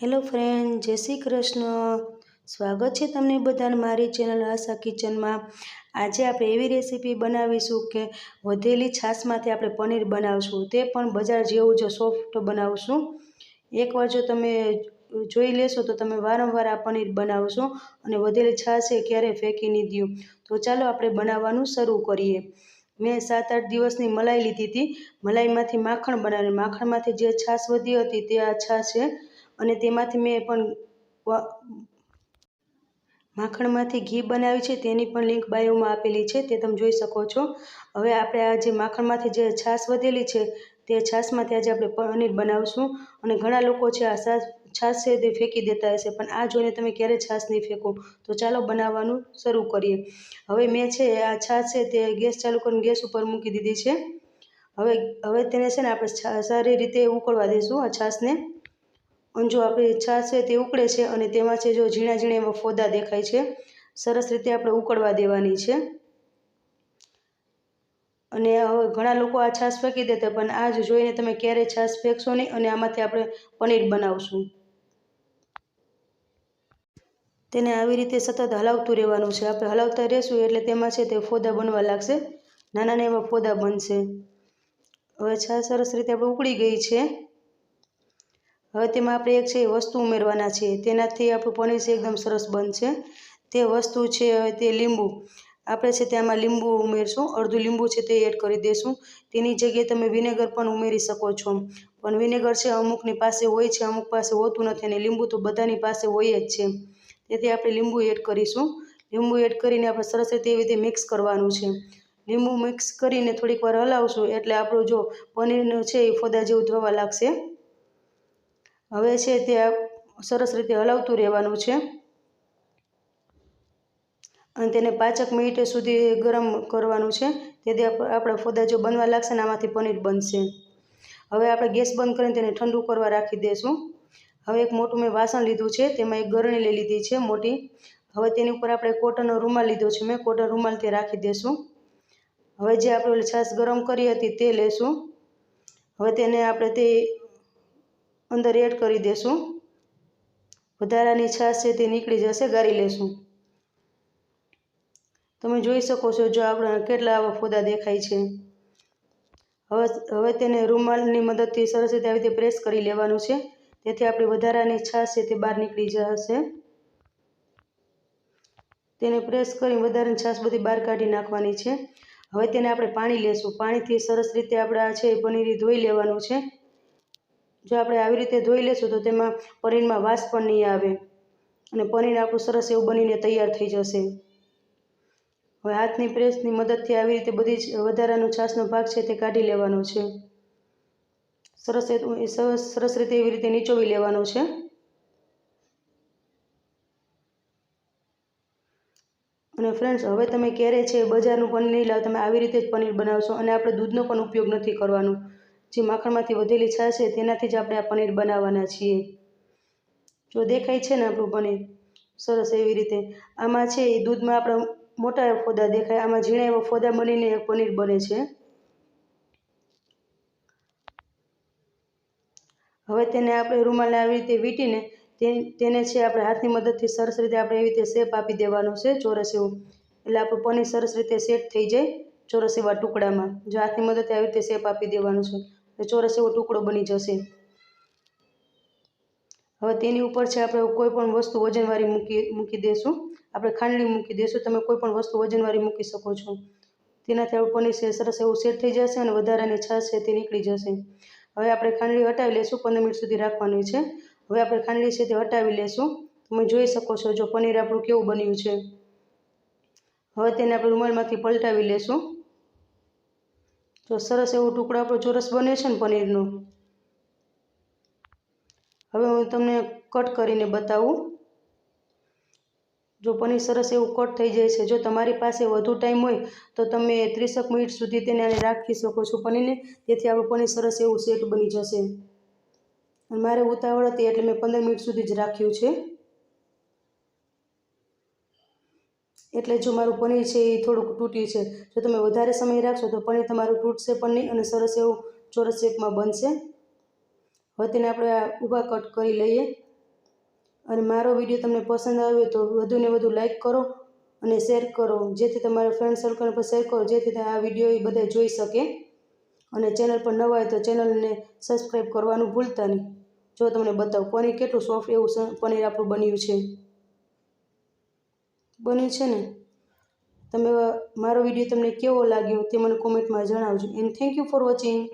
Hello friend, જય શ્રી કૃષ્ણ. સ્વાગત છે તમને બધાને મારી ચેનલ આશા કિચનમાં. આજે આપણે એવી રેસીપી બનાવીશું કે વધેલી છાશમાંથી આપણે પનીર બનાવશું. તે પણ બજાર જેવું જ સોફ્ટ બનાવશું. એકવાર જો તમે જોઈ લેશો તો તમે વારંવાર આ પનીર બનાવશો અને વધેલી છાશ એ ક્યારેય ફેંકી નહીં દઉં. તો ચાલો આપણે બનાવવાનું શરૂ કરીએ. મેં સાત આઠ દિવસની મલાઈ લીધી હતી. મલાઈમાંથી માખણ બનાવ્યું. માખણમાંથી જે છાશ વધી હતી તે આ છાશ છે અને તેમાંથી મેં પણ માખણમાંથી ઘી બનાવ્યું છે, તેની પણ લિંક બાયોમાં આપેલી છે, તે તમે જોઈ શકો છો. હવે આપણે આ જે માખણમાંથી જે છાશ વધેલી છે, તે છાશમાંથી આજે આપણે પનીર બનાવીશું. અને ઘણા લોકો છે, આ છાશ છાશ છે તે ફેંકી દેતા હશે, પણ આ જોઈને તમે ક્યારે છાશ નહીં ફેંકો? તો ચાલો બનાવવાનું શરૂ કરીએ. હવે મેં છે, આ છાશ છે તે ગેસ ચાલુ કરીને ગેસ ઉપર મૂકી દીધી છે. હવે હવે તેને છે ને આપણે સારી રીતે ઉકળવા દઈશું આ છાશને. અને જો આપણી છાશ છે તે ઉકળે છે અને તેમાં છે જો ઝીણા ઝીણા એવા ફોદા દેખાય છે, સરસ રીતે આપણે ઉકળવા દેવાની છે. અને હવે ઘણા લોકો આ છાશ ફેંકી દેતા, પણ આ જ જોઈને તમે ક્યારેય છાશ ફેંકશો નહીં અને આમાંથી આપણે પનીર બનાવશું. તેને આવી રીતે સતત હલાવતું રહેવાનું છે. આપણે હલાવતા રહેશું એટલે તેમાં છે તે ફોદા બનવા લાગશે. નાના એવા ફોદા બનશે. હવે છાશ સરસ રીતે આપણે ઉકળી ગઈ છે. હવે તેમાં આપણે એક છે એ વસ્તુ ઉમેરવાના છે. તેનાથી આપણું પનીર છે એકદમ સરસ બનશે. તે વસ્તુ છે હવે તે લીંબુ. આપણે છે તેમાં લીંબુ ઉમેરશું. અડધું લીંબુ છે તે એડ કરી દઈશું તેની જગ્યાએ તમે વિનેગર પણ ઉમેરી શકો છો. પણ વિનેગર છે અમુકની પાસે હોય છે, અમુક પાસે હોતું નથી અને લીંબુ તો બધાની પાસે હોય જ છે. તેથી આપણે લીંબુ એડ કરીશું. લીંબુ એડ કરીને આપણે સરસ રીતે એવી રીતે મિક્સ કરવાનું છે. લીંબુ મિક્સ કરીને થોડીક વાર હલાવશું એટલે આપણું જો પનીરનું છે એ ફોદા જેવું થવા લાગશે. હવે છે તે સરસ રીતે હલાવતું રહેવાનું છે. અને તેને પાંચેક મિનિટ સુધી ગરમ કરવાનું છે. તેથી આપણા ફોદા જો બનવા લાગશે ને આમાંથી પનીર બનશે. હવે આપણે ગેસ બંધ કરીને તેને ઠંડુ કરવા રાખી દઈશું હવે એક મોટું મેં વાસણ લીધું છે. તેમાં એક ગરણી લઈ લીધી છે, મોટી. હવે તેની ઉપર આપણે કોટનનો રૂમાલ લીધો છે. મેં કોટન રૂમાલ તે રાખી દઈશું હવે જે આપણે છાશ ગરમ કરી હતી તે લેશું. હવે તેને આપણે તે અંદર એડ કરી દેશું. વધારાની છાશ છે તે નીકળી જશે, ગાળી લેશું. તમે જોઈ શકો છો જો આપણે કેટલા આવા ફોદા દેખાય છે. હવે હવે તેને રૂમાલની મદદથી સરસ રીતે આવી રીતે પ્રેસ કરી લેવાનું છે. તેથી આપણી વધારાની છાશ છે તે બહાર નીકળી જશે. તેને પ્રેસ કરી વધારાની છાશ બધી બહાર કાઢી નાખવાની છે. હવે તેને આપણે પાણી લેશું. પાણીથી સરસ રીતે આપણે આ છે પનીર ધોઈ લેવાનું છે. જો આપણે આવી રીતે ધોઈ લેશું તો તેમાં પનીરમાં વાસ પણ નહીં આવે. અને પનીર આપણું સરસ એવું બનીને તૈયાર થઈ જશે. હવે હાથની પ્રેસની મદદથી આવી રીતે બધી જ વધારાનો છાશનો ભાગ છે તે કાઢી લેવાનો છે. સરસ સરસ સરસ રીતે એવી રીતે નીચોવી લેવાનો છે. અને ફ્રેન્ડ્સ, હવે તમે ક્યારે છે બજારનું પનીર નહીં લાવો, તમે આવી રીતે જ પનીર બનાવશો અને આપણે દૂધનો પણ ઉપયોગ નથી કરવાનો. જે માખણમાંથી વધેલી છાશ છે, તેનાથી જ આપણે આ પનીર બનાવવાના છીએ. જો દેખાય છે ને આપણું પનીર, સરસ એવી રીતે. આમાં છે એ દૂધમાં આપણા મોટા ફોદા દેખાય, આમાં ઝીણા એવા ફોદા બનીને પનીર બને છે. હવે તેને આપણે રૂમાલને આવી રીતે વીંટીને તેને છે આપણે હાથની મદદથી સરસ રીતે આપણે એવી રીતે શેપ આપી દેવાનો છે, ચોરસ એવું. એટલે આપણું પનીર સરસ રીતે સેટ થઈ જાય ચોરસ એવા ટુકડામાં. જો હાથની મદદથી આવી રીતે શેપ આપી દેવાનું છે. ચોરસ એવો ટુકડો બની જશે. હવે તેની ઉપર છે આપણે કોઈ પણ વસ્તુ વજનવાળી મૂકી મૂકી દઈશું આપણે ખાંડણી મૂકી દઈશું તમે કોઈ પણ વસ્તુ વજનવાળી મૂકી શકો છો. તેનાથી આપણું પનીર સરસ એવું સેટ થઈ જશે અને વધારાની છાશ છે તે નીકળી જશે. હવે આપણે ખાંડણી હટાવી લઈશું પંદર મિનિટ સુધી રાખવાની છે. હવે આપણે ખાંડણી છે તે હટાવી લઈશું તમે જોઈ શકો છો જો પનીર આપણું કેવું બન્યું છે. હવે તેને આપણે રૂમાલમાંથી પલટાવી લેશું. જો સરસ એવો ટુકડો આપણો ચોરસ બને છે ને પનીરનો. હવે હું તમને કટ કરીને બતાવું. જો પનીર સરસ એવું કટ થઈ જાય છે, જો તમારી પાસે વધુ ટાઈમ હોય તો તમે ત્રીસેક મિનિટ સુધી તેને રાખી શકો છો પનીરને. તેથી આપણું પનીર સરસ એવું સેટ બની જશે. મારે ઉતાવળ હતી એટલે મેં પંદર મિનિટ સુધી જ રાખ્યું છે. એટલે જો મારું પનીર છે એ થોડુંક તૂટ્યું છે. જો તમે વધારે સમય રાખશો તો પનીર તમારું તૂટશે પણ નહીં અને સરસ એવું ચોરસ શેપમાં બનશે. હવે તેને આપણે ઊભા કટ કરી લઈએ. અને મારો વીડિયો તમને પસંદ આવ્યો તો વધુને વધુ લાઈક કરો અને શેર કરો. જેથી તમારા ફ્રેન્ડ સર્કલ પર શેર કરો, જેથી આ વીડિયો એ બધા જોઈ શકે. અને ચેનલ પર નવા હોય તો ચેનલને સબસ્ક્રાઈબ કરવાનું ભૂલતા નહીં. જો તમને બતાવું, પનીર કેટલું સોફ્ટ એવું પનીર આપણું બન્યું છે. બન્યું છે ને? તમે મારો વીડિયો તમને કેવો લાગ્યો તે મને કોમેન્ટમાં જણાવજો. And thank you for watching